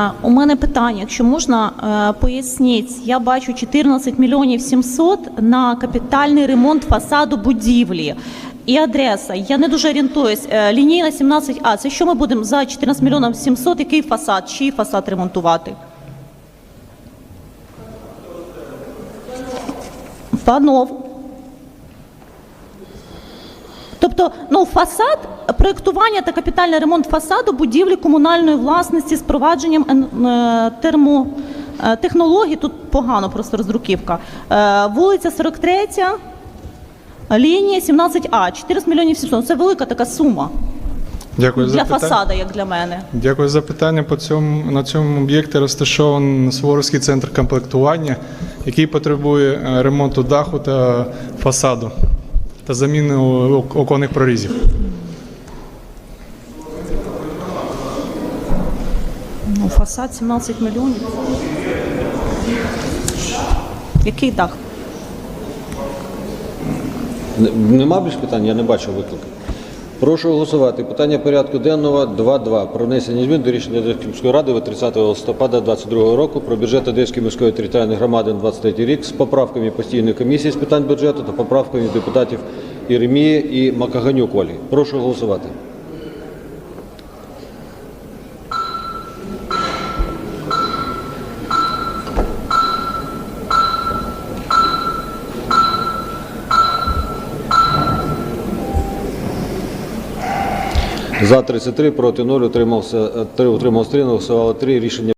А, У мене питання, якщо можна, е, поясніть. Я бачу 14 мільйонів 700 на капітальний ремонт фасаду будівлі. І адреса. Я не дуже орієнтуюсь. Е, Лінійна 17А. Це що ми будемо за 14 мільйонів 700? Який фасад? Чий фасад ремонтувати? Панов. Тобто, ну фасад, проєктування та капітальний ремонт фасаду будівлі комунальної власності з провадженням е, термо е, технологій. Тут погано просто роздруківка. Е, Вулиця 43, лінія 17А, 14 мільйонів 700. Це велика така сума Дякую для питання. фасада, як для мене. Дякую за питання. По цьому на цьому об'єкті розташований Суворовський центр комплектування, який потребує ремонту даху та фасаду та заміни оконних прорізів. Ну, фасад 17 мільйонів. Який дах? Нема більш питань, я не бачу виклики. Прошу голосувати. Питання порядку денного 2.2. Про внесення змін до рішення Одеської міської ради від 30 листопада 2022 року про бюджет Одеської міської територіальної громади на 23 рік з поправками постійної комісії з питань бюджету та поправками депутатів Іремії і Макаганюк Олі. Прошу голосувати. За 33, проти 0, утримався 3, утримався 3, але 3. Рішення